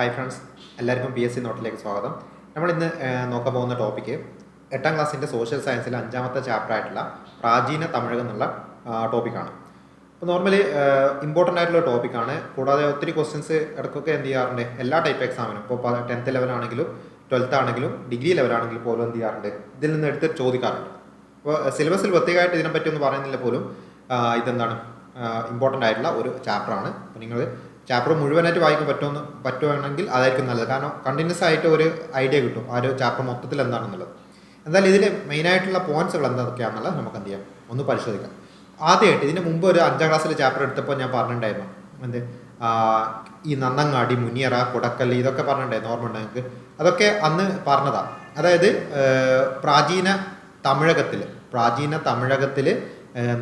Hi friends എല്ലാവർക്കും P S C നോട്ടിലേക്ക് സ്വാഗതം. നമ്മൾ ഇന്ന് നോക്കാൻ പോകുന്ന ടോപ്പിക്ക് എട്ടാം ക്ലാസ്സിന്റെ സോഷ്യൽ സയൻസിലെ അഞ്ചാമത്തെ ചാപ്റ്റർ ആയിട്ടുള്ള പ്രാചീന തമിഴകം എന്നുള്ള ടോപ്പിക്കാണ് അപ്പോൾ നോർമലി ഇമ്പോർട്ടന്റ് ആയിട്ടുള്ള ടോപ്പിക്കാണ് കൂടാതെ ഒത്തിരി ക്വസ്റ്റ്യൻസ് ഇടയ്ക്കൊക്കെ എന്ത് ചെയ്യാറുണ്ട്? എല്ലാ ടൈപ്പ് എക്സാമിനും ഇപ്പോൾ ടെൻത്ത് ലെവലാണെങ്കിലും ട്വൽത്ത് ആണെങ്കിലും ഡിഗ്രി ലെവലാണെങ്കിലും പോലും എന്ത് ചെയ്യാറുണ്ട്? ഇതിൽ നിന്ന് എടുത്ത് ചോദിക്കാറുണ്ട്. അപ്പോൾ സിലബസിൽ പ്രത്യേകമായിട്ട് ഇതിനെപ്പറ്റി ഒന്നും പറയുന്നില്ല പോലും ഇതെന്താണ്? ഇമ്പോർട്ടന്റ് ആയിട്ടുള്ള ഒരു ചാപ്റ്ററാണ് അപ്പോൾ നിങ്ങൾ ചാപ്റ്റർ മുഴുവനായിട്ട് വായിക്കാൻ പറ്റുമെന്ന് പറ്റുവാണെങ്കിൽ അതായിരിക്കും നല്ലത്. കാരണം കണ്ടിന്യൂസ് ആയിട്ട് ഒരു ഐഡിയ കിട്ടും. ആ ഒരു ചാപ്റ്റർ മൊത്തത്തിൽ എന്താണെന്നുള്ളത്. എന്തായാലും ഇതിൽ മെയിനായിട്ടുള്ള പോയിന്റ്സുകൾ എന്തൊക്കെയാണെന്നുള്ളത് നമുക്ക് എന്ത് ചെയ്യാം? ഒന്ന് പരിശോധിക്കാം. ആദ്യമായിട്ട് ഇതിന് മുമ്പ് ഒരു അഞ്ചാം ക്ലാസ്സിലെ ചാപ്റ്റർ എടുത്തപ്പോൾ ഞാൻ പറഞ്ഞിട്ടുണ്ടായിരുന്നു. എന്ത്? ഈ നന്നങ്ങാടി മുനിയറ കൊടക്കൽ ഇതൊക്കെ പറഞ്ഞിട്ടുണ്ടായിരുന്നു. ഓർമ്മ നിങ്ങൾക്ക്? അതൊക്കെ അന്ന് പറഞ്ഞതാണ് അതായത് പ്രാചീന തമിഴകത്തിൽ പ്രാചീന തമിഴകത്തിൽ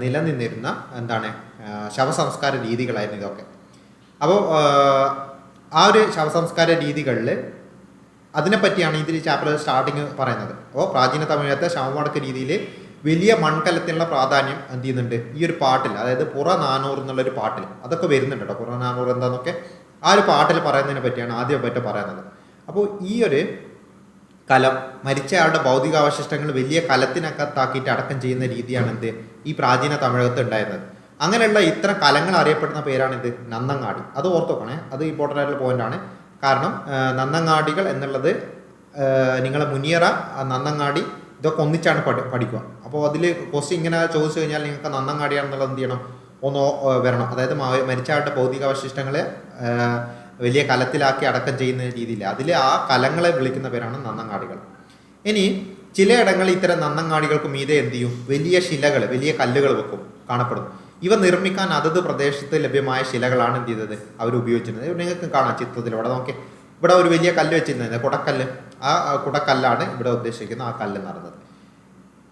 നിലനിന്നിരുന്ന എന്താണ്? ശവസംസ്കാര രീതികളായിരുന്നു ഇതൊക്കെ. അപ്പോൾ ആ ഒരു ശവസംസ്കാര രീതികളിൽ അതിനെപ്പറ്റിയാണ് ഇതിൽ ചാപ്റ്റർ സ്റ്റാർട്ടിങ് പറയുന്നത്. അപ്പോൾ പ്രാചീന തമിഴത്തെ ശവമടക്ക രീതിയിൽ വലിയ മൺകലത്തിനുള്ള പ്രാധാന്യം എന്ത് ചെയ്യുന്നുണ്ട്? ഈ ഒരു പാട്ടിൽ അതായത് പുറ നാനൂർ എന്നുള്ളൊരു പാട്ടിൽ അതൊക്കെ വരുന്നുണ്ട് കേട്ടോ പുറ നാനൂർ എന്താന്നൊക്കെ ആ ഒരു പാട്ടിൽ പറയുന്നതിനെ പറ്റിയാണ് ആദ്യം പറ്റി പറയുന്നത്. അപ്പോൾ ഈ ഒരു കലം മരിച്ചയാളുടെ ഭൗതികാവശിഷ്ടങ്ങൾ വലിയ കലത്തിനകത്താക്കിയിട്ട് അടക്കം ചെയ്യുന്ന രീതിയാണ് എന്ത്? ഈ പ്രാചീന തമിഴകത്ത് ഉണ്ടായിരുന്നത്. അങ്ങനെയുള്ള ഇത്തരം കലങ്ങൾ അറിയപ്പെടുന്ന പേരാണ് ഇത് നന്നങ്ങാടി. അത് ഓർത്തോക്കണേ. അത് ഇമ്പോർട്ടന്റ് ആയിട്ടുള്ള പോയിന്റ് ആണ്. കാരണം നന്നങ്ങാടികൾ എന്നുള്ളത് നിങ്ങളെ മുനിയറ നന്നങ്ങാടി ഇതൊക്കെ ഒന്നിച്ചാണ് പഠി പഠിക്കുക. അപ്പോൾ അതിൽ ക്വസ്റ്റ്യൻ ഇങ്ങനെ ചോദിച്ചു കഴിഞ്ഞാൽ നിങ്ങൾക്ക് നന്നങ്ങാടിയാണെന്നുള്ളത് എന്ത് ചെയ്യണം? ഒന്ന് വരണം. അതായത് മരിച്ച മരിച്ചയാളുടെ ഭൗതികാവശിഷ്ടങ്ങളെ വലിയ കലത്തിലാക്കി അടക്കം ചെയ്യുന്ന രീതിയിൽ. അതിൽ ആ കലങ്ങളെ വിളിക്കുന്ന പേരാണ് നന്നങ്ങാടികൾ. ഇനി ചിലയിടങ്ങളിൽ ഇത്തരം നന്നങ്ങാടികൾക്ക് മീതെ എന്ത് ചെയ്യും? വലിയ ശിലകൾ വലിയ കല്ലുകൾ വെക്കും കാണപ്പെടും. ഇവ നിർമ്മിക്കാൻ അതത് പ്രദേശത്ത് ലഭ്യമായ ശിലകളാണ് എന്ത് ചെയ്തത്? അവർ ഉപയോഗിച്ചിരുന്നത്. നിങ്ങൾക്ക് കാണാം ചിത്രത്തിൽ. ഇവിടെ നോക്കി ഇവിടെ ഒരു വലിയ കല്ല് വെച്ചിരുന്നത്. കുടക്കല്ല്. ആ കുടക്കല്ലാണ് ഇവിടെ ഉദ്ദേശിക്കുന്ന ആ കല്ല് നടന്നത്.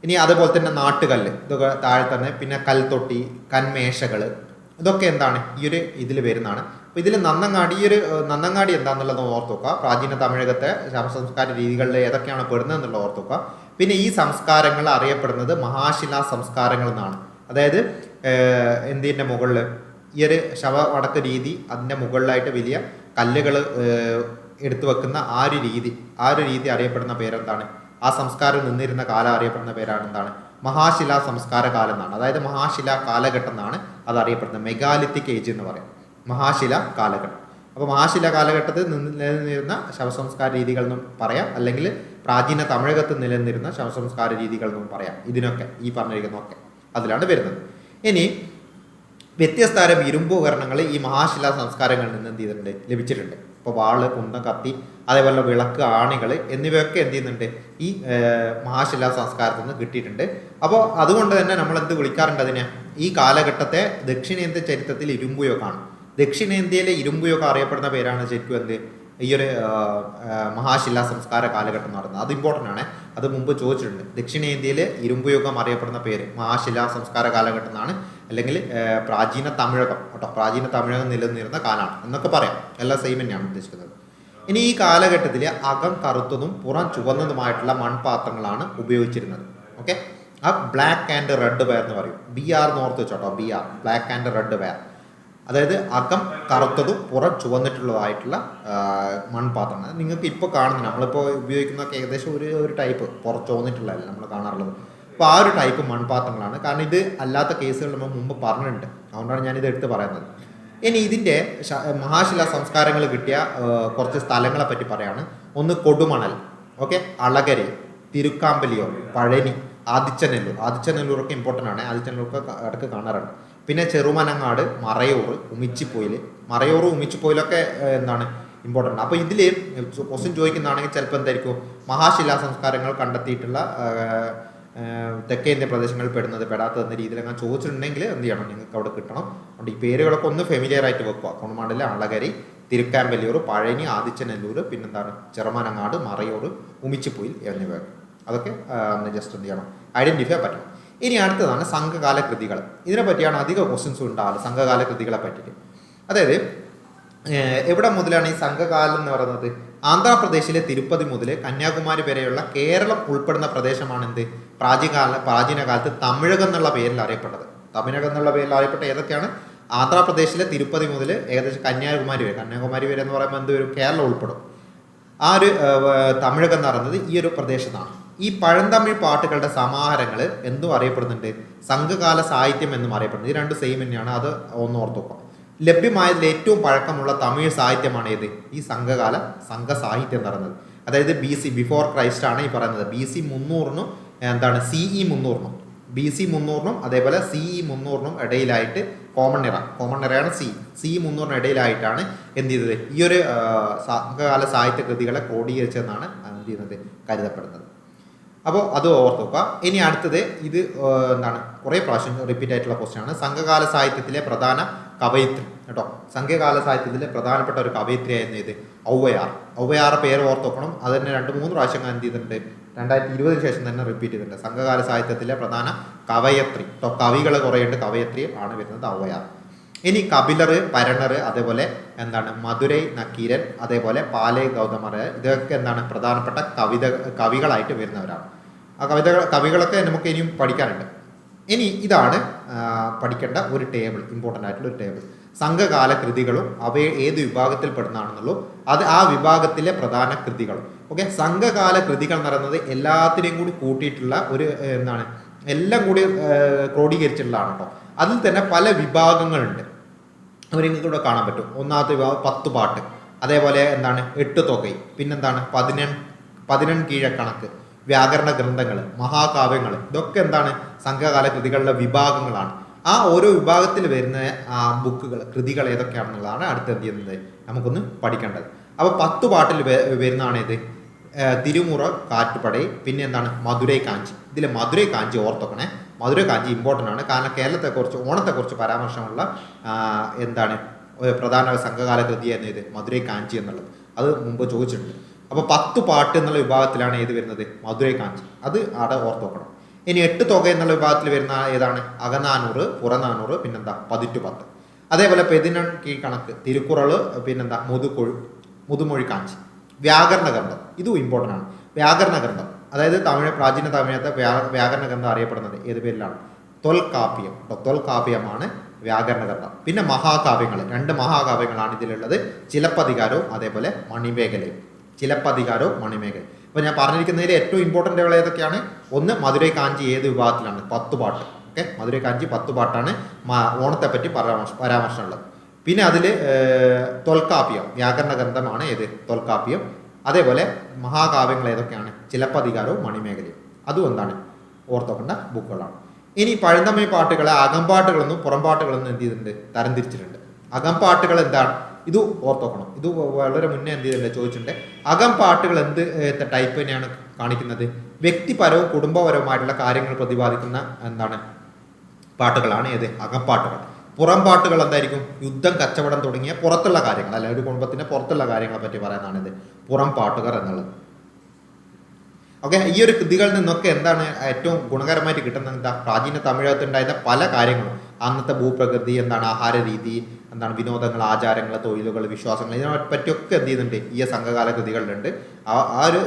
ഇനി അതുപോലെ തന്നെ നാട്ടുകല്ല്. ഇതൊക്കെ താഴെ തന്നെ. പിന്നെ കൽത്തൊട്ടി കന്മേശകൾ. ഇതൊക്കെ എന്താണ്? ഈ ഒരു ഇതിൽ വരുന്നതാണ്. അപ്പോൾ ഇതിൽ നന്നങ്ങാടി ഈ ഒരു നന്നങ്ങാടി എന്താണെന്നുള്ളത് ഓർത്ത് നോക്കുക. പ്രാചീന തമിഴകത്തെ ശവസംസ്കാര രീതികളിൽ ഏതൊക്കെയാണ് പെടുന്നത് എന്നുള്ളത് ഓർത്ത് പിന്നെ ഈ സംസ്കാരങ്ങൾ അറിയപ്പെടുന്നത് മഹാശിലാ സംസ്കാരങ്ങൾ എന്നാണ്. അതായത് എന്തിന്റെ മുകളിൽ ഈ ഒരു ശവമടക്ക രീതി അതിന്റെ മുകളിലായിട്ട് വലിയ കല്ലുകൾ എടുത്തു വെക്കുന്ന ആ ഒരു രീതി ആ ഒരു രീതി അറിയപ്പെടുന്ന പേരെന്താണ്? ആ സംസ്കാരം നിന്നിരുന്ന കാലം അറിയപ്പെടുന്ന പേരാണ് എന്താണ് മഹാശിലാ സംസ്കാര കാലം എന്നാണ്. അതായത് മഹാശില കാലഘട്ടം എന്നാണ് അത് അറിയപ്പെടുന്നത്. മെഗാലിത്തിക് ഏജ് എന്ന് പറയും. മഹാശില കാലഘട്ടം. അപ്പോൾ മഹാശില കാലഘട്ടത്തിൽ നിന്ന് നിലനിന്നിരുന്ന ശവസംസ്കാര രീതികൾ എന്നും പറയാം. അല്ലെങ്കിൽ പ്രാചീന തമിഴകത്ത് നിലനിന്നിരുന്ന ശവസംസ്കാര രീതികൾ എന്നും പറയാം. ഇതിനൊക്കെ ഈ പറഞ്ഞിരിക്കുന്നതൊക്കെ അതിലാണ് വരുന്നത്. ഇനി വ്യത്യസ്ത തരം ഇരുമ്പ് ഉപകരണങ്ങൾ ഈ മഹാശിലാ സംസ്കാരങ്ങളിൽ നിന്ന് എന്ത് ചെയ്തിട്ടുണ്ട്? ലഭിച്ചിട്ടുണ്ട്. ഇപ്പോൾ വാൾ കുന്തം കത്തി അതേപോലെ വിളക്ക് ആണികൾ എന്നിവയൊക്കെ എന്ത് ചെയ്യുന്നുണ്ട്? ഈ മഹാശിലാ സംസ്കാരത്തിൽ നിന്ന് കിട്ടിയിട്ടുണ്ട്. അപ്പോൾ അതുകൊണ്ട് തന്നെ നമ്മൾ എന്ത് വിളിക്കാറുണ്ട് അതിനെ? ഈ കാലഘട്ടത്തെ ദക്ഷിണേന്ത്യ ചരിത്രത്തിൽ ഇരുമ്പുയോഗമാണ്. ദക്ഷിണേന്ത്യയിലെ ഇരുമ്പുയോഗം അറിയപ്പെടുന്ന പേരാണ് ശരിക്കും എന്ത്? ഈ ഒരു മഹാശിലാ സംസ്കാര കാലഘട്ടം നടന്നത്. അത് ഇമ്പോർട്ടന്റ് ആണ്. അത് മുമ്പ് ചോദിച്ചിട്ടുണ്ട്. ദക്ഷിണേന്ത്യയിൽ ഇരുമ്പുയോഗം അറിയപ്പെടുന്ന പേര് മഹാശിലാ സംസ്കാര കാലഘട്ടം എന്നാണ്. അല്ലെങ്കിൽ പ്രാചീന തമിഴകം കേട്ടോ. പ്രാചീന തമിഴകം നിലനിന്നിരുന്ന കാലമാണ് എന്നൊക്കെ പറയാം. എല്ലാം സെയിം തന്നെയാണ് ഉദ്ദേശിക്കുന്നത്. ഇനി ഈ കാലഘട്ടത്തിൽ അകം കറുത്തതും പുറം ചുവന്നതുമായിട്ടുള്ള മൺപാത്രങ്ങളാണ് ഉപയോഗിച്ചിരുന്നത്. ഓക്കെ ആ ബ്ലാക്ക് ആൻഡ് റെഡ് വെയർ എന്ന് പറയും. B R note വെച്ചോട്ടോ B R black and red ware അതായത് അകം കറുത്തതും പുറം ചുവന്നിട്ടുള്ളതായിട്ടുള്ള മൺപാത്രമാണ്. നിങ്ങൾക്ക് ഇപ്പോൾ കാണുന്നത് നമ്മളിപ്പോൾ ഉപയോഗിക്കുന്നതൊക്കെ ഏകദേശം ഒരു ഒരു ടൈപ്പ് പുറം ചുവന്നിട്ടുള്ളതല്ല നമ്മൾ കാണാറുള്ളത്. അപ്പോൾ ആ ഒരു ടൈപ്പ് മൺപാത്രങ്ങളാണ്. കാരണം ഇത് അല്ലാത്ത കേസുകൾ നമ്മൾ മുമ്പ് പറഞ്ഞിട്ടുണ്ട്. അതുകൊണ്ടാണ് ഞാനിത് എടുത്ത് പറയുന്നത്. ഇനി ഇതിന്റെ മഹാശില സംസ്കാരങ്ങൾ കിട്ടിയ കുറച്ച് സ്ഥലങ്ങളെ പറ്റി പറയാണ്. ഒന്ന് കൊടുമണൽ ഓക്കെ? അളകരി തിരുക്കാമ്പലിയോ പഴനി ആദിച്ചനെല്ലൂർ. ആദിച്ചനെല്ലൂറൊക്കെ ഇമ്പോർട്ടന്റ് ആണ്. ആദിച്ചനെല്ലൂർക്ക് ഇടയ്ക്ക് കാണാറുണ്ട്. പിന്നെ ചെറുമനങ്ങാട് മറയൂർ ഉമിച്ചിപ്പോയിൽ. മറയൂർ ഉമിച്ചിപ്പോയിലൊക്കെ എന്താണ് ഇമ്പോർട്ടന്റ് അപ്പോൾ ഇതിൽ ക്വസ്റ്റ്യൻ ചോദിക്കുന്നതാണെങ്കിൽ ചിലപ്പോൾ എന്തായിരിക്കും? മഹാശിലാ സംസ്കാരങ്ങൾ കണ്ടെത്തിയിട്ടുള്ള തെക്കേ ഇന്ത്യ പ്രദേശങ്ങളിൽ പെടുന്നത് പെടാത്തതെന്ന രീതിയിൽ അങ്ങനെ ചോദിച്ചിട്ടുണ്ടെങ്കിൽ എന്ത് ചെയ്യണം? നിങ്ങൾക്ക് അവിടെ കിട്ടണം. അതുകൊണ്ട് ഈ പേരുകളൊക്കെ ഒന്ന് ഫെമിലിയർ ആയിട്ട് വെക്കുക. കുണമാടിലെ അളകരി തിരുക്കാമ്പല്ലൂർ പഴനി ആദിച്ചനെല്ലൂർ പിന്നെന്താണ്? ചെറുമാനങ്ങാട് മറയൂർ ഉമിച്ചിപ്പോയിൽ എന്നിവ അതൊക്കെ ജസ്റ്റ് എന്ത് ചെയ്യണം? ഐഡന്റിഫൈ പറ്റണം. ഇനി അടുത്തതാണ് സംഘകാല കൃതികൾ. ഇതിനെ പറ്റിയാണ് അധിക ക്വസ്റ്റ്യൻസ് ഉണ്ടാവുക സംഘകാല കൃതികളെ പറ്റിയിട്ട്. അതായത് എവിടെ മുതലാണ് ഈ സംഘകാലം എന്ന് പറയുന്നത്? ആന്ധ്രാപ്രദേശിലെ തിരുപ്പതി മുതൽ കന്യാകുമാരി വരെയുള്ള കേരളം ഉൾപ്പെടുന്ന പ്രദേശമാണ് എന്ത് പ്രാചീനകാല പ്രാചീന കാലത്ത് തമിഴകം എന്നുള്ള പേരിൽ അറിയപ്പെട്ടത്. തമിഴകം എന്നുള്ള പേരിൽ അറിയപ്പെട്ട ഏതൊക്കെയാണ്? ആന്ധ്രാപ്രദേശിലെ തിരുപ്പതി മുതൽ ഏകദേശം കന്യാകുമാരി വരെ. കന്യാകുമാരി വരെ എന്ന് പറയുമ്പോൾ എന്ത് വരും? കേരളം ഉൾപ്പെടും. ആ ഒരു തമിഴകം എന്ന് പറയുന്നത് ഈ ഒരു പ്രദേശത്താണ്. ഈ പഴന്തമിഴ് പാട്ടുകളുടെ സമാഹാരങ്ങൾ എന്തും അറിയപ്പെടുന്നുണ്ട്? സംഘകാല സാഹിത്യം എന്നും അറിയപ്പെടുന്നു ഇത് രണ്ടും സെയിം തന്നെയാണ്. അത് ഒന്ന് ഓർത്തു വെക്കാം ലഭ്യമായതിൽ ഏറ്റവും പഴക്കമുള്ള തമിഴ് സാഹിത്യമാണ് ഏത്? ഈ സംഘകാല സംഘ സാഹിത്യം പറയുന്നത്. അതായത് ബി സി ബിഫോർ ക്രൈസ്റ്റ് ആണ് ഈ പറയുന്നത്. ബി സി മുന്നൂറിനും എന്താണ് സി ഇ മുന്നൂറിനും. ബി സി മുന്നൂറിനും അതേപോലെ സി ഇ മുന്നൂറിനും ഇടയിലായിട്ട് കോമൺ നിറ കോമൺ ഇറയാണ് സി. സി മുന്നൂറിനും ഇടയിലായിട്ടാണ് എന്ത് ചെയ്തത്? ഈ ഒരു സംഘകാല സാഹിത്യ കൃതികളെ ക്രോഡീകരിച്ചതെന്നാണ് എന്ത് ചെയ്യുന്നത്? കരുതപ്പെടുന്നത്. അപ്പോൾ അത് ഓർത്ത് വെക്കുക. ഇനി അടുത്തത് ഇത് എന്താണ്? കുറേ പ്രാവശ്യം റിപ്പീറ്റ് ആയിട്ടുള്ള ക്വസ്റ്റ്യൻ ആണ്. സംഘകാല സാഹിത്യത്തിലെ പ്രധാന കവയിത്രി കേട്ടോ? സംഘകാല സാഹിത്യത്തിലെ പ്രധാനപ്പെട്ട ഒരു കവയിത്രിയായിരുന്നു ഇത് ഔവയാർ. ഔവയാറ പേര് ഓർത്ത് വെക്കണം. അത് തന്നെ രണ്ട് മൂന്ന് പ്രാവശ്യം എന്ത് ചെയ്തിട്ടുണ്ട്? രണ്ടായിരത്തി ഇരുപതിന് ശേഷം തന്നെ റിപ്പീറ്റ് ചെയ്തിട്ടുണ്ട്. സംഘകാല സാഹിത്യത്തിലെ പ്രധാന കവയത്രി കേട്ടോ? കവികൾ കുറേയുണ്ട്. കവയത്രി ആണ് വരുന്നത് ഔവയാർ. ഇനി കപിലർ പരണർ അതേപോലെ എന്താണ്? മധുരൈ നക്കീരൻ അതേപോലെ പാലേ ഗൗതമർ. ഇതൊക്കെ എന്താണ്? പ്രധാനപ്പെട്ട കവിത കവികളായിട്ട് വരുന്നവരാണ്. ആ കവിതകൾ കവികളൊക്കെ നമുക്ക് ഇനിയും പഠിക്കാനുണ്ട്. ഇനി ഇതാണ് പഠിക്കേണ്ട ഒരു ടേബിൾ ഇമ്പോർട്ടന്റ് ആയിട്ടുള്ള ഒരു ടേബിൾ. സംഘകാല കൃതികളും അവയെ ഏത് വിഭാഗത്തിൽ പെടുന്നതാണെന്നുള്ളൂ അത് ആ വിഭാഗത്തിലെ പ്രധാന കൃതികളും. ഓക്കെ? സംഘകാല കൃതികൾ പറയുന്നത് എല്ലാത്തിനെയും കൂടി കൂട്ടിയിട്ടുള്ള ഒരു എന്താണ്? എല്ലാം കൂടി ക്രോഡീകരിച്ചിട്ടുള്ളതാണ് കേട്ടോ. അതിൽ തന്നെ പല വിഭാഗങ്ങളുണ്ട്. അവർ കാണാൻ പറ്റും. ഒന്നാമത്തെ വിഭാഗം പത്ത് പാട്ട്. അതേപോലെ എന്താണ്? എട്ട് തുകൈ. പിന്നെന്താണ്? പതിനെൺ പതിനെൺ കീഴക്കണക്ക്. വ്യാകരണ ഗ്രന്ഥങ്ങൾ മഹാകാവ്യങ്ങൾ ഇതൊക്കെ എന്താണ് സംഘകാല കൃതികളുടെ വിഭാഗങ്ങളാണ്. ആ ഓരോ വിഭാഗത്തിൽ വരുന്ന ആ ബുക്കുകൾ കൃതികൾ ഏതൊക്കെയാണെന്നുള്ളതാണ് അടുത്ത് എന്ത് ചെയ്യുന്നത് നമുക്കൊന്ന് പഠിക്കേണ്ടത്. അപ്പോൾ പത്ത് പാട്ടിൽ വരുന്നതാണ് ഇത് തിരുമുറ കാറ്റുപടൈ പിന്നെ എന്താണ്? മധുരൈ കാഞ്ചി ഇതിൽ മധുരൈ കാഞ്ചി ഓർത്തൊക്കണേ. മധുരൈ കാഞ്ചി ഇമ്പോർട്ടന്റ് ആണ്. കാരണം കേരളത്തെക്കുറിച്ച് ഓണത്തെക്കുറിച്ച് പരാമർശമുള്ള എന്താണ് പ്രധാന സംഘകാല കൃതി എന്നത് മധുരൈ കാഞ്ചി എന്നുള്ളത്. അത് മുമ്പ് ചോദിച്ചിട്ടുണ്ട്. അപ്പോൾ പത്ത് പാട്ട് എന്നുള്ള വിഭാഗത്തിലാണ് ഏത് വരുന്നത്? മധുരൈ കാഞ്ചി. അത് അവിടെ ഓർത്തോക്കണം ഇനി എട്ട് തുക എന്നുള്ള വിഭാഗത്തിൽ വരുന്ന ഏതാണ്? അകനാനൂറ് പുറനാനൂറ് പിന്നെന്താ? പതിറ്റു പത്ത്. അതേപോലെ പെതിനൺ കീഴ്ക്കണക്ക് തിരുക്കുറൾ പിന്നെന്താ? മുതുകൊഴു മുതുമൊഴി കാഞ്ചി. വ്യാകരണ ഗ്രന്ഥം. ഇതും ഇമ്പോർട്ടന്റ് ആണ്. വ്യാകരണ ഗ്രന്ഥം. അതായത് തമിഴ് പ്രാചീന തമിഴത്തെ വ്യാ- വ്യാകരണ ഗ്രന്ഥം അറിയപ്പെടുന്നത് ഏത് പേരിലാണ്? തൊൽകാപ്യം തൊൽകാപ്യമാണ് വ്യാകരണ ഗ്രന്ഥം. പിന്നെ മഹാകാവ്യങ്ങൾ രണ്ട് മഹാകാവ്യങ്ങളാണ് ഇതിലുള്ളത്. ചിലപ്പതികാരവും അതേപോലെ മണിമേഖലയും. ചിലപ്പതികാരവും മണിമേഘ അപ്പോൾ ഞാൻ പറഞ്ഞിരിക്കുന്നതിൽ ഏറ്റവും ഇമ്പോർട്ടന്റ് ഉള്ള ഏതൊക്കെയാണ്? ഒന്ന് മധുരൈ കാഞ്ചി ഏത് വിഭാഗത്തിലാണ്? പത്ത് പാട്ട്. ഓക്കെ? മധുരൈ കാഞ്ചി പത്ത് പാട്ടാണ് ഓണത്തെപ്പറ്റി പരാമർശ പരാമർശമുള്ളത്. പിന്നെ അതിൽ തൊൽക്കാപ്യം വ്യാകരണ ഗ്രന്ഥമാണ് ഏത്? തൊൽക്കാപ്യം അതേപോലെ മഹാകാവ്യങ്ങൾ ഏതൊക്കെയാണ്? ചിലപ്പതികാരവും മണിമേഖലയും അതും എന്താണ്? ഓർത്തോക്കേണ്ട ബുക്കുകളാണ്. ഇനി പഴന്തമ്മ പാട്ടുകളെ അകമ്പാട്ടുകളെന്നും പുറംപാട്ടുകളെന്നും എന്ത് ചെയ്തിട്ടുണ്ട്? തരംതിരിച്ചിട്ടുണ്ട്. അകംപാട്ടുകൾ എന്താണ്? ഇത് ഓർത്തോക്കണം. ഇത് വളരെ മുന്നേ എന്ത് ചെയ്തല്ലേ ചോദിച്ചിട്ടുണ്ട്. അകം പാട്ടുകൾ എന്ത് ടൈപ്പ് തന്നെയാണ് കാണിക്കുന്നത്? വ്യക്തിപരവും കുടുംബപരവുമായിട്ടുള്ള കാര്യങ്ങൾ പ്രതിപാദിക്കുന്ന എന്താണ്? പാട്ടുകളാണ് ഏത്? അകപ്പാട്ടുകൾ പുറം പാട്ടുകൾ എന്തായിരിക്കും? യുദ്ധം കച്ചവടം തുടങ്ങിയ പുറത്തുള്ള കാര്യങ്ങൾ. അല്ല ഒരു കുടുംബത്തിന്റെ പുറത്തുള്ള കാര്യങ്ങളെ പറ്റി പറയുന്നതാണ് ഇത് പുറം പാട്ടുകാർ എന്നുള്ളത്. ഓക്കെ ഈ ഒരു കൃതികളിൽ നിന്നൊക്കെ എന്താണ് ഏറ്റവും ഗുണകരമായിട്ട് കിട്ടുന്നത്? എന്താ? പ്രാചീന തമിഴകത്തുണ്ടായിരുന്ന പല കാര്യങ്ങളും. അന്നത്തെ ഭൂപ്രകൃതി എന്താണ് ആഹാര രീതി എന്താണ് വിനോദങ്ങൾ ആചാരങ്ങൾ തൊഴിലുകൾ വിശ്വാസങ്ങൾ ഇതിനെ പറ്റിയൊക്കെ എന്ത് ചെയ്യുന്നുണ്ട്? ഈ സംഘകാല കൃതികളിലുണ്ട്. ആ ഒരു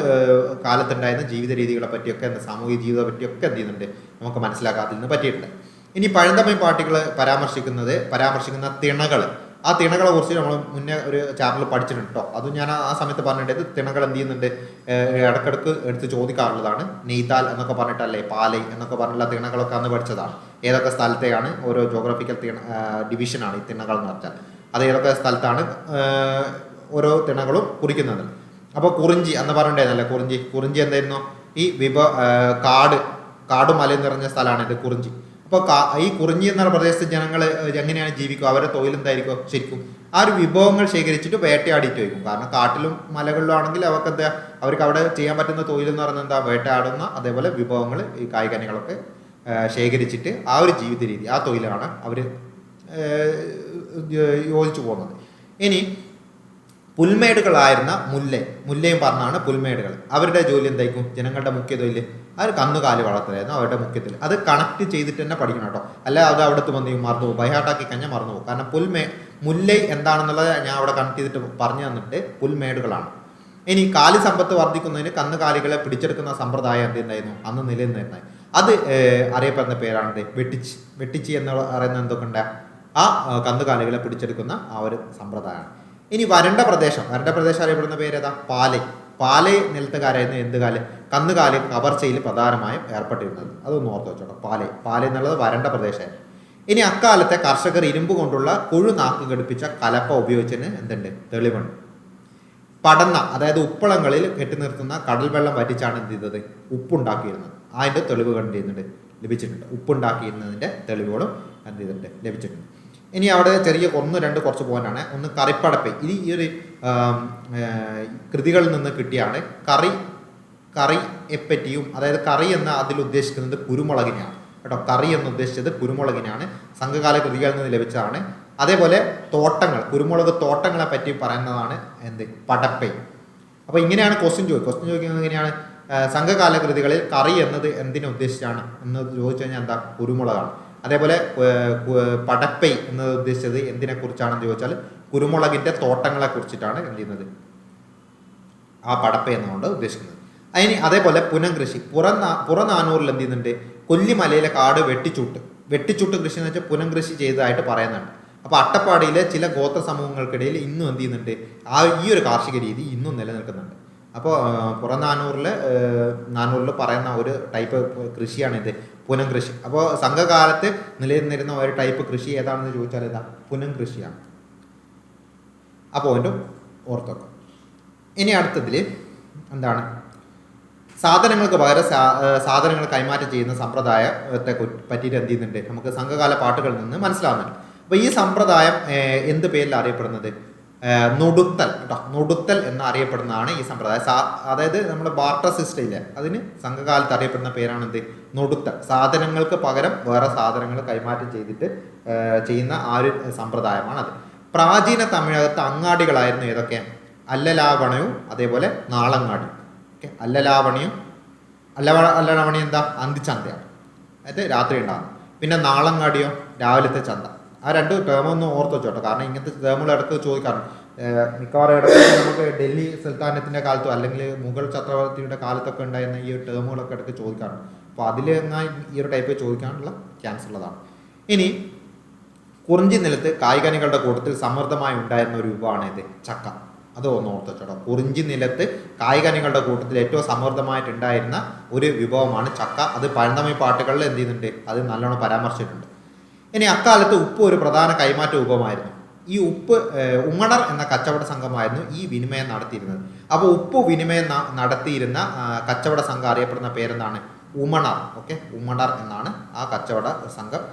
കാലത്തുണ്ടായിരുന്ന ജീവിത രീതികളെ പറ്റിയൊക്കെ എന്താ സാമൂഹിക ജീവിതത്തെ പറ്റിയൊക്കെ എന്ത് ചെയ്യുന്നുണ്ട്? നമുക്ക് മനസ്സിലാക്കാതിൽ നിന്ന് പറ്റിയിട്ടുണ്ട് ഇനി പഴന്തമിഴ് പാർട്ടികൾ പരാമർശിക്കുന്നത് പരാമർശിക്കുന്ന തിണകൾ ആ തിണകളെ കുറിച്ച് നമ്മൾ മുന്നേ ഒരു ചാനൽ പഠിച്ചിട്ടുണ്ട് കേട്ടോ അതും ഞാൻ ആ- സമയത്ത് പറഞ്ഞിട്ടുണ്ട് ഇത് തിണകൾ എന്ത് ചെയ്യുന്നുണ്ട്? ഇടക്കിടക്ക് എടുത്ത് ചോദിക്കാറുള്ളതാണ്. നെയ്താൽ എന്നൊക്കെ പറഞ്ഞിട്ടല്ലേ? പാലൈ എന്നൊക്കെ പറഞ്ഞിട്ടുള്ള തിണകളൊക്കെ അന്ന് പഠിച്ചതാണ്. ഏതൊക്കെ സ്ഥലത്തെയാണ്? ഓരോ ജോഗ്രഫിക്കൽ തിണ ഡിവിഷനാണ് ഈ തിണകൾ എന്ന് പറഞ്ഞാൽ. അത് ഏതൊക്കെ സ്ഥലത്താണ് ഓരോ തിണകളും കുറിക്കുന്നത്. അപ്പോൾ കുറിഞ്ചി എന്ന് പറഞ്ഞിട്ടുണ്ടായിരുന്നല്ലേ? കുറിഞ്ചി. കുറിഞ്ചി എന്തായിരുന്നു? ഈ വിഭ കാട്. കാടും മലയും നിറഞ്ഞ സ്ഥലമാണ് ഇത് കുറിഞ്ചി. അപ്പോൾ ഈ കുറിഞ്ഞി എന്ന പ്രദേശത്തെ ജനങ്ങൾ എങ്ങനെയാണ് ജീവിക്കുക? അവരുടെ തൊഴിലെന്തായിരിക്കും ശരിക്കും? ആ ഒരു വിഭവങ്ങൾ ശേഖരിച്ചിട്ട് വേട്ടയാടിയിട്ട് വയ്ക്കും. കാരണം കാട്ടിലും മലകളിലും ആണെങ്കിൽ അവർക്ക് എന്താ അവർക്ക് അവിടെ ചെയ്യാൻ പറ്റുന്ന തൊഴിലെന്ന് പറയുന്നത് എന്താ? വേട്ടയാടുന്ന അതേപോലെ വിഭവങ്ങൾ ഈ കായികനികളൊക്കെ ശേഖരിച്ചിട്ട് ആ ഒരു ജീവിത രീതി ആ തൊഴിലാണ് അവർ യോജിച്ചു പോകുന്നത്. ഇനി പുൽമേടുകളായിരുന്ന മുല്ല മുല്ലയും പറഞ്ഞാണ് പുൽമേടുകൾ. അവരുടെ ജോലി എന്തായിരിക്കും? ജനങ്ങളുടെ മുഖ്യ തൊഴിൽ അവർ കന്നുകാലി വളർത്തലായിരുന്നു അവരുടെ മുഖ്യത്തിൽ. അത് കണക്ട് ചെയ്തിട്ട് തന്നെ പഠിക്കണം കേട്ടോ. അല്ല അത് അവിടുത്തെ വന്ന് മറന്നു പോകും. ബൈഹാട്ടാക്കി കഴിഞ്ഞാൽ മറന്നു പോകും. കാരണം പുൽമേ മുല്ലൈ എന്താണെന്നുള്ളത് ഞാൻ അവിടെ കണക്ട് ചെയ്തിട്ട് പറഞ്ഞു തന്നിട്ട് പുൽമേടുകളാണ്. ഇനി കാലി സമ്പത്ത് വർദ്ധിക്കുന്നതിന് കന്നുകാലികളെ പിടിച്ചെടുക്കുന്ന സമ്പ്രദായം എന്തുണ്ടായിരുന്നു അന്ന് നിലനിന്നിരുന്നത്. അത് അറിയപ്പെടുന്ന പേരാണ് വെട്ടിച്ച്. വെട്ടിച്ച് എന്ന് പറയുന്നത് എന്തൊക്കെ ഉണ്ട് ആ, കന്നുകാലികളെ പിടിച്ചെടുക്കുന്ന ആ ഒരു സമ്പ്രദായമാണ്. ഇനി വരണ്ട പ്രദേശം വരണ്ട പ്രദേശം അറിയപ്പെടുന്ന പേരേതാ? പാലൈ. പാലൈ നിലത്തുകാരായിരുന്നു എന്ത് കാൽ കന്നുകാലി കവർച്ചയിൽ പ്രധാനമായും ഏർപ്പെട്ടിരുന്നത്. അതൊന്ന് ഓർത്ത് വെച്ചോട്ടോ പാലൈ. പാലൈ എന്നുള്ളത് വരണ്ട പ്രദേശമായിരുന്നു. ഇനി അക്കാലത്തെ കർഷകർ ഇരുമ്പ് കൊണ്ടുള്ള കുഴു നാക്ക് ഘടിപ്പിച്ച കലപ്പ ഉപയോഗിച്ചതിന് എന്തുണ്ട്? തെളിവുണ്ട്. പടന്ന അതായത് ഉപ്പളങ്ങളിൽ കെട്ടി നിർത്തുന്ന കടൽ വെള്ളം വറ്റിച്ചാണ് എന്ത് ചെയ്തത്? ഉപ്പുണ്ടാക്കിയിരുന്നത്. അതിന്റെ തെളിവ് കണ്ടിരുന്നുണ്ട് ലഭിച്ചിട്ടുണ്ട്. ഉപ്പുണ്ടാക്കിയിരുന്നതിന്റെ തെളിവുകളും എന്ത് ചെയ്തിട്ടുണ്ട്? ലഭിച്ചിട്ടുണ്ട്. ഇനി അവിടെ ചെറിയ ഒന്ന് രണ്ട് കുറച്ച് പോയിന്റാണ് ഒന്ന് കറിപ്പടപ്പ്. ഇത് ഈ ഒരു കൃതികളിൽ നിന്ന് കിട്ടിയാണ് കറി കറി എപ്പറ്റിയും അതായത് കറി എന്ന അതിൽ ഉദ്ദേശിക്കുന്നത് കുരുമുളകിനെയാണ്. കേട്ടോ കറി എന്ന് ഉദ്ദേശിച്ചത് കുരുമുളകിനെയാണ്. സംഘകാല കൃതികളിൽ നിന്ന് ലഭിച്ചതാണ്. അതേപോലെ തോട്ടങ്ങൾ കുരുമുളക് തോട്ടങ്ങളെ പറ്റി പറയുന്നതാണ് എന്ത്? പടപ്പ്. അപ്പോൾ ഇങ്ങനെയാണ് ക്വസ്റ്റ്യൻ ചോദിക്കുക. ക്വസ്റ്റ്യൻ ചോദിക്കുന്നത് എങ്ങനെയാണ്? സംഘകാല കൃതികളിൽ കറി എന്നത് എന്തിനെ ഉദ്ദേശിച്ചാണ്? എന്ന് ചോദിച്ചു കഴിഞ്ഞാൽ എന്താ? കുരുമുളകാണ്. അതേപോലെ പടപ്പൈ എന്നത് ഉദ്ദേശിച്ചത് എന്തിനെ കുറിച്ചാണെന്ന് ചോദിച്ചാൽ കുരുമുളകിന്റെ തോട്ടങ്ങളെ കുറിച്ചിട്ടാണ് എന്ത് ചെയ്യുന്നത്? ആ പടപ്പ എന്നുകൊണ്ട് ഉദ്ദേശിക്കുന്നത്. അതിന് അതേപോലെ പുനംകൃഷി. പുറം പുറനാനൂറിൽ എന്ത് ചെയ്യുന്നുണ്ട്? കൊല്ലിമലയിലെ കാട് വെട്ടിച്ചൂട്ട്. വെട്ടിച്ചൂട്ട് കൃഷി എന്ന് വെച്ചാൽ പുനംകൃഷി ചെയ്തതായിട്ട് പറയുന്നുണ്ട്. അപ്പോൾ അട്ടപ്പാടിയിലെ ചില ഗോത്ര സമൂഹങ്ങൾക്കിടയിൽ ഇന്നും എന്ത് ചെയ്യുന്നുണ്ട്? ആ ഈ ഒരു കാർഷിക രീതി ഇന്നും നിലനിൽക്കുന്നുണ്ട്. അപ്പോൾ പുറം നാനൂറിൽ നാനൂറിൽ പറയുന്ന ഒരു ടൈപ്പ് കൃഷിയാണ് ഇത് പുനംകൃഷി അപ്പോൾ സംഘകാലത്ത് നിലനിന്നിരുന്ന ഒരു ടൈപ്പ് കൃഷി ഏതാണെന്ന് ചോദിച്ചാൽ ഇതാ പുനം കൃഷിയാണ്. ആ പോയിന്റും ഓർത്തൊക്കെ. ഇനി അടുത്തതിൽ എന്താണ്? സാധനങ്ങൾക്ക് പകരം സാധനങ്ങൾ കൈമാറ്റം ചെയ്യുന്ന സമ്പ്രദായത്തെ പറ്റിയിട്ട് എന്ത് ചെയ്യുന്നുണ്ട്? നമുക്ക് സംഘകാല പാട്ടുകളിൽ നിന്ന് മനസ്സിലാവുന്നുണ്ട്. അപ്പോൾ ഈ സമ്പ്രദായം എന്ത് പേരിൽ അറിയപ്പെടുന്നത്? നുടുത്തൽ കേട്ടോ. നുടുത്തൽ എന്നറിയപ്പെടുന്നതാണ് ഈ സമ്പ്രദായം. അതായത് നമ്മുടെ ബാർട്ടർ സിസ്റ്റം ഇല്ലേ അതിന് സംഘകാലത്ത് അറിയപ്പെടുന്ന പേരാണ് എന്ത് നുടുത്തൽ. സാധനങ്ങൾക്ക് പകരം വേറെ സാധനങ്ങൾ കൈമാറ്റം ചെയ്തിട്ട് ചെയ്യുന്ന ആ ഒരു അത് പ്രാചീന തമിഴകത്ത് അങ്ങാടികളായിരുന്നു ഏതൊക്കെ? അല്ലലാവണയും അതേപോലെ നാളങ്ങാടി ഓക്കെ. അല്ലലാവണിയും അല്ല അല്ലലാവണി എന്താ? അന്തിച്ചന്തയാണ് അതായത് രാത്രി ഉണ്ടാകും പിന്നെ നാളങ്ങാടിയോ? രാവിലത്തെ ചന്ത. ആ രണ്ട് ടേം ഒന്ന് ഓർത്ത് വെച്ചോട്ടോ കാരണം ഇങ്ങനത്തെ ടേമുകൾ ഇടയ്ക്ക് ചോദിക്കാറുണ്ട്. മിക്കവാറും ഇടയ്ക്ക് നമുക്ക് ഡൽഹി സുൽത്താനത്തിന്റെ കാലത്തോ അല്ലെങ്കിൽ മുഗൾ ചക്രവർത്തിയുടെ കാലത്തൊക്കെ ഉണ്ടായിരുന്ന ഈ ടേമുകളൊക്കെ ഇടയ്ക്ക് ചോദിക്കാറുണ്ട്. അപ്പോൾ അതിൽ ഈ ഒരു ടൈപ്പ് ചോദിക്കാനുള്ള ചാൻസ് ഉള്ളതാണ്. ഇനി കുറിഞ്ചി നിലത്ത് കായികനികളുടെ കൂട്ടത്തിൽ സമൃദ്ധമായി ഉണ്ടായിരുന്ന ഒരു വിഭവമാണ് ഇത് ചക്ക. അത് ഒന്ന് ഓർത്ത് വെച്ചോട്ടോ കുറിഞ്ചി നിലത്ത് കായികനികളുടെ കൂട്ടത്തിൽ ഏറ്റവും സമൃദ്ധമായിട്ടുണ്ടായിരുന്ന ഒരു വിഭവമാണ് ചക്ക. അത് പഴന്തമി പാട്ടുകളിൽ എന്ത് ചെയ്യുന്നുണ്ട്? അത് നല്ലോണം പരാമർശിച്ചിട്ടുണ്ട്. ഇനി അക്കാലത്ത് ഉപ്പ് ഒരു പ്രധാന കൈമാറ്റ രൂപമായിരുന്നു. ഈ ഉപ്പ് ഉമ്മണർ എന്ന കച്ചവട സംഘമായിരുന്നു ഈ വിനിമയം നടത്തിയിരുന്നത്. അപ്പോൾ ഉപ്പ് വിനിമയം നടത്തിയിരുന്ന കച്ചവട സംഘം അറിയപ്പെടുന്ന പേരെന്താണ്? ഉമണർ ഓക്കെ? ഉമണർ എന്നാണ് ആ കച്ചവട സംഘം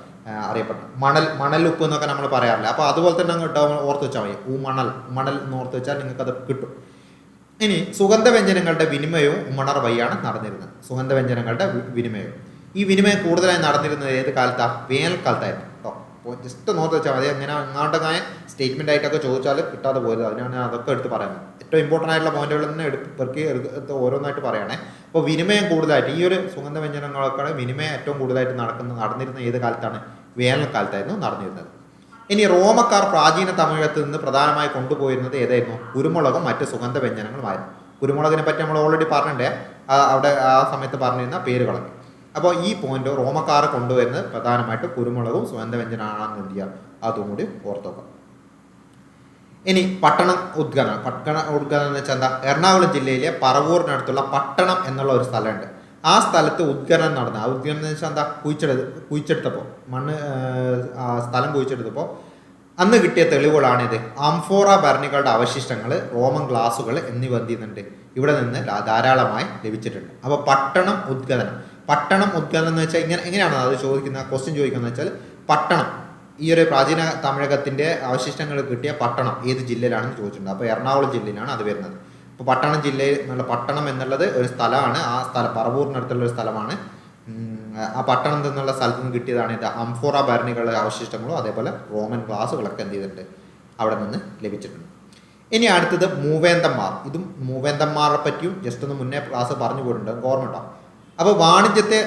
അറിയപ്പെടുന്നത് മണൽ മണൽ ഉപ്പ് എന്നൊക്കെ നമ്മൾ പറയാറില്ല? അപ്പോൾ അതുപോലെ തന്നെ അങ്ങോട്ട് ഓർത്ത് വെച്ചാൽ മതി. ഉമണൽ മണൽ എന്ന് ഓർത്ത് വെച്ചാൽ നിങ്ങൾക്ക് അത് കിട്ടും. ഇനി സുഗന്ധവ്യഞ്ജനങ്ങളുടെ വിനിമയവും ഉമ്മണർ വഴിയാണ് നടന്നിരുന്നത്. സുഗന്ധവ്യഞ്ജനങ്ങളുടെ വിനിമയവും. ഈ വിനിമയം കൂടുതലായി നടന്നിരുന്നത് ഏത് കാലത്താണ് വേനൽക്കാലത്തായിരുന്നു കേട്ടോ അപ്പോൾ ജസ്റ്റ് നോർത്ത് വെച്ചാൽ മതി. അങ്ങനെ അങ്ങാണ്ടങ്ങായ സ്റ്റേറ്റ്മെന്റ് ആയിട്ടൊക്കെ ചോദിച്ചാൽ കിട്ടാതെ പോയത്. അതിനാണ് ഞാൻ അതൊക്കെ എടുത്ത് പറയുന്നത്. ഏറ്റവും ഇമ്പോർട്ടന്റ് ആയിട്ടുള്ള പോയിന്റുകൾ തന്നെ എടുത്ത് എടുത്ത് ഓരോന്നായിട്ട് പറയണേ. അപ്പോൾ വിനിമയം കൂടുതലായിട്ട് ഈ ഒരു സുഗന്ധവ്യഞ്ജനങ്ങളൊക്കെ വിനിമയം ഏറ്റവും കൂടുതലായിട്ട് നടക്കുന്ന നടന്നിരുന്ന ഏത് കാലത്താണ്? വേനൽക്കാലത്തായിരുന്നു നടന്നിരുന്നത്. ഇനി റോമക്കാർ പ്രാചീന തമിഴകത്ത് നിന്ന് പ്രധാനമായി കൊണ്ടുപോയിരുന്നത് ഏതായിരുന്നു? കുരുമുളകും മറ്റ് സുഗന്ധ വ്യഞ്ജനങ്ങളുമായിരുന്നു. കുരുമുളകിനെ പറ്റി നമ്മൾ ഓൾറെഡി പറഞ്ഞിട്ടുണ്ട്. അവിടെ ആ സമയത്ത് പറഞ്ഞിരുന്ന പേരുകളൊക്കെ. അപ്പോൾ ഈ പോയിന്റ് റോമക്കാർ കൊണ്ടുവരുന്നത് പ്രധാനമായിട്ട് കുരുമുളകും സുഗന്ധവ്യഞ്ജനാണെന്ന് എന്ത് ചെയ്യുക അതും കൂടി ഓർത്തോക്കാം ഇനി പട്ടണം ഉദ്ഘാടനം. പട്ടണ ഉദ്ഘാടനം എന്ന് വെച്ചാൽ എന്താ? എറണാകുളം ജില്ലയിലെ പറവൂറിനടുത്തുള്ള പട്ടണം എന്നുള്ള ഒരു സ്ഥലമുണ്ട്. ആ സ്ഥലത്ത് ഉദ്ഘാടനം നടന്ന ആ ഉദ്ഘാടനം എന്ന് വെച്ചാൽ എന്താ? കുഴിച്ചെടു കുഴിച്ചെടുത്തപ്പോൾ മണ്ണ് സ്ഥലം കുഴിച്ചെടുത്തപ്പോൾ അന്ന് കിട്ടിയ തെളിവുകളാണിത് ആംഫോറ ഭരണികളുടെ അവശിഷ്ടങ്ങൾ റോമൻ ഗ്ലാസുകൾ എന്നിവ എന്ത് ചെയ്യുന്നുണ്ട്? ഇവിടെ നിന്ന് ധാരാളമായി ലഭിച്ചിട്ടുണ്ട്. അപ്പോൾ പട്ടണം ഉദ്ഘാടനം. പട്ടണം ഉദ്ഘാടനം എന്ന് വെച്ചാൽ ഇങ്ങനെ എങ്ങനെയാണ് അത് ചോദിക്കുന്ന ക്വസ്റ്റ്യൻ ചോദിക്കുന്നത് വെച്ചാൽ പട്ടണം. ഈ ഒരു പ്രാചീന തമിഴകത്തിന്റെ അവശിഷ്ടങ്ങൾ കിട്ടിയ പട്ടണം ഏത് ജില്ലയിലാണെന്ന് ചോദിച്ചിട്ടുണ്ട്. അപ്പോൾ എറണാകുളം ജില്ലയിലാണ് അത് വരുന്നത്. അപ്പോൾ പട്ടണം ജില്ലയിൽ എന്നുള്ള പട്ടണം എന്നുള്ളത് ഒരു സ്ഥലമാണ്. ആ സ്ഥലം പറവൂറിനടുത്തുള്ള ഒരു സ്ഥലമാണ്. ആ പട്ടണം എന്നുള്ള സ്ഥലത്ത് നിന്ന് കിട്ടിയതാണ് ഇത് അംഫോറ ഭരണികളുടെ അവശിഷ്ടങ്ങളും അതേപോലെ റോമൻ ഗ്ലാസുകളൊക്കെ എന്ത് ചെയ്തിട്ടുണ്ട് അവിടെ നിന്ന് ലഭിച്ചിട്ടുണ്ട്. ഇനി അടുത്തത് മൂവേന്തന്മാർ. ഇതും മൂവേന്തന്മാരെ പറ്റിയും ജസ്റ്റ് ഒന്ന് മുന്നേ ക്ലാസ് പറഞ്ഞു പോയിട്ടുണ്ട്. ഓർമ്മ അപ്പോൾ വാണിജ്യത്തെ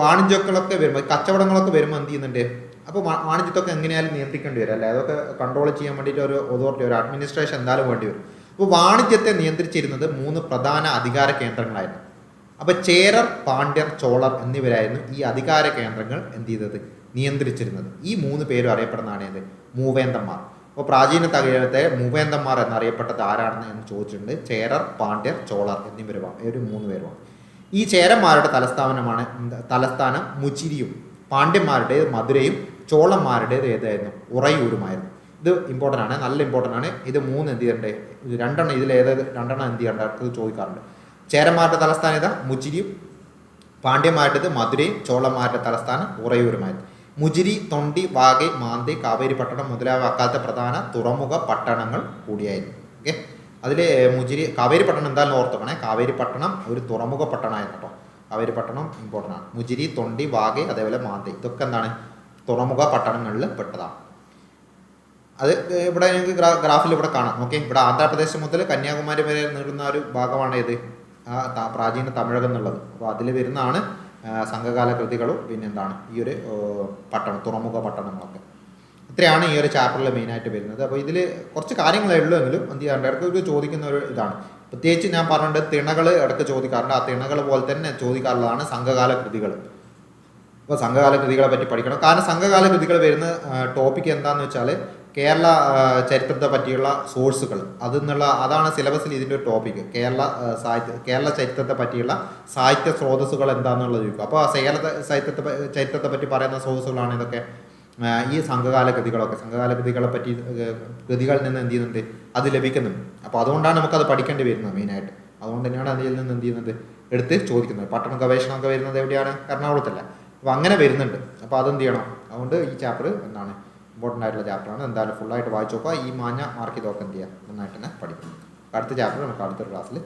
വാണിജ്യങ്ങളൊക്കെ വരുമ്പോൾ കച്ചവടങ്ങളൊക്കെ വരുമ്പോൾ എന്ത് ചെയ്യുന്നുണ്ട്? അപ്പോൾ വാണിജ്യത്തൊക്കെ എങ്ങനെയായാലും നിയന്ത്രിക്കേണ്ടി വരും അല്ലേ? അതൊക്കെ കൺട്രോൾ ചെയ്യാൻ വേണ്ടിയിട്ട് ഒരു അതോറിറ്റി ഒരു അഡ്മിനിസ്ട്രേഷൻ എന്തായാലും വേണ്ടി വരും. അപ്പോൾ വാണിജ്യത്തെ നിയന്ത്രിച്ചിരുന്നത് മൂന്ന് പ്രധാന അധികാര കേന്ദ്രങ്ങളായിരുന്നു. അപ്പോൾ ചേരർ പാണ്ഡ്യർ ചോളർ എന്നിവരായിരുന്നു ഈ അധികാര കേന്ദ്രങ്ങൾ എന്ത് ചെയ്തത്? നിയന്ത്രിച്ചിരുന്നത്. ഈ മൂന്ന് പേരും അറിയപ്പെടുന്നതാണ് ഏത്? മൂവേന്തന്മാർ അപ്പോൾ പ്രാചീന തകഴത്തെ മൂവേന്തന്മാർ എന്നറിയപ്പെട്ടത് ആരാണെന്ന് ചോദിച്ചിട്ടുണ്ട്? ചേരർ പാണ്ഡ്യർ ചോളർ എന്നിവരുമാണ് ഒരു മൂന്ന് പേരുമാണ് ഈ ചേരന്മാരുടെ തലസ്ഥാനമാണ് തലസ്ഥാനം മുച്ചിരിയും പാണ്ഡ്യന്മാരുടേത് മധുരയും ചോളന്മാരുടേത് ഏതായിരുന്നു ഉറയൂരുമായിരുന്നു. ഇത് ഇമ്പോർട്ടന്റ് ആണ് നല്ല ഇമ്പോർട്ടന്റ് ആണ്. ഇത് മൂന്ന് എന്ത് ചെയ്യണ്ടേ രണ്ടെണ്ണം ഇതിൽ ഏത് രണ്ടെണ്ണം എന്ത് ചെയ്യണ്ട അത് ചോദിക്കാറുണ്ട്. ചേരന്മാരുടെ തലസ്ഥാനം ഇതാ മുച്ചിരിയും പാണ്ഡ്യന്മാരുടേത് മധുരയും ചോളന്മാരുടെ തലസ്ഥാനം ഉറയൂരുമായിരുന്നു. മുജിരി തൊണ്ടി വാഗൈ മാന്തി കാവേരി പട്ടണം മുതലായ അക്കാലത്തെ പ്രധാന തുറമുഖ പട്ടണങ്ങൾ കൂടിയായിരുന്നു. ഓക്കെ അതിൽ മുജിരി കാവേരി പട്ടണം എന്തായാലും ഓർത്തോക്കണേ. കാവേരി പട്ടണം ഒരു തുറമുഖ പട്ടണമായിരുന്നു കേട്ടോ. കാവേരി പട്ടണം ഇമ്പോർട്ടന്റ് ആണ്. മുജിരി തൊണ്ടി വാഗെ അതേപോലെ മാന്തി. ഇതൊക്കെ എന്താണ്? തുറമുഖ പട്ടണങ്ങളിൽ പെട്ടതാണ്. അത് ഇവിടെ നിങ്ങൾക്ക് ഗ്രാ ഗ്രാഫിൽ ഇവിടെ കാണാം. ഓക്കെ ഇവിടെ ആന്ധ്രാപ്രദേശ് മുതൽ കന്യാകുമാരി വരെ നീളുന്ന ഒരു ഭാഗമാണ് ഇത് ആ പ്രാചീന തമിഴകം എന്നുള്ളത്. അപ്പോൾ അതിൽ വരുന്നതാണ് സംഘകാല കൃതികളും പിന്നെന്താണ് ഈ ഒരു പട്ടണം തുറമുഖ പട്ടണങ്ങളൊക്കെ. ഇത്രയാണ് ഈ ഒരു ചാപ്റ്ററിൽ മെയിനായിട്ട് വരുന്നത്. അപ്പോൾ ഇതിൽ കുറച്ച് കാര്യങ്ങളേ ഉള്ളൂ എങ്കിലും എന്ത് ചെയ്യാറുണ്ട്? ഇടയ്ക്ക് ചോദിക്കുന്ന ഒരു ഇതാണ്. പ്രത്യേകിച്ച് ഞാൻ പറഞ്ഞത് തിണകൾ ഇടയ്ക്ക് ചോദിക്കാറുണ്ട്. ആ തിണകൾ പോലെ തന്നെ ചോദിക്കാറുള്ളതാണ് സംഘകാല കൃതികൾ അപ്പോൾ സംഘകാല കൃതികളെ പറ്റി പഠിക്കണം. കാരണം സംഘകാല കൃതികൾ വരുന്ന ടോപ്പിക് എന്താണെന്ന് വെച്ചാൽ കേരള ചരിത്രത്തെ പറ്റിയുള്ള സോഴ്സുകൾ അതെന്നുള്ള അതാണ് സിലബസിൽ ഇതിന്റെ ഒരു ടോപ്പിക് കേരള സാഹിത്യ കേരള ചരിത്രത്തെ പറ്റിയുള്ള സാഹിത്യ സ്രോതസ്സുകൾ എന്താണെന്നുള്ളത് ചോദിക്കും. അപ്പോൾ കേരള സാഹിത്യത്തെ ചരിത്രത്തെ പറ്റി പറയുന്ന സ്രോതസ്സുകളാണ് ഇതൊക്കെ. ഈ സംഘകാല കൃതികളൊക്കെ സംഘകാല കൃതികളെ പറ്റി കൃതികളിൽ നിന്ന് എന്ത് ചെയ്യുന്നുണ്ട്? അത് ലഭിക്കുന്നുണ്ട്. അപ്പോൾ അതുകൊണ്ടാണ് നമുക്കത് പഠിക്കേണ്ടി വരുന്നത് മെയിനായിട്ട്. അതുകൊണ്ട് തന്നെയാണ് അതിൽ നിന്ന് എന്ത് ചെയ്യുന്നത്? എടുത്ത് ചോദിക്കുന്നത്. പട്ടണ ഗവേഷണമൊക്കെ വരുന്നത് എവിടെയാണ്? എറണാകുളത്തല്ല. അപ്പോൾ അങ്ങനെ വരുന്നുണ്ട്. അപ്പോൾ അതെന്ത് ചെയ്യണം? അതുകൊണ്ട് ഈ ചാപ്റ്റർ എന്താണ്? ഇമ്പോർട്ടന്റ് ആയിട്ടുള്ള ചാപ്റ്ററാണ് എന്തായാലും ഫുള്ളായിട്ട് വായിച്ചു നോക്കുക. ഈ മാഞ്ഞ മാർക്ക് ചെയ്തൊക്കെ എന്ത് ചെയ്യുക? നന്നായിട്ട് തന്നെ പഠിക്കും അടുത്ത ചാപ്റ്റർ നമുക്ക് അടുത്തൊരു ക്ലാസ്സിൽ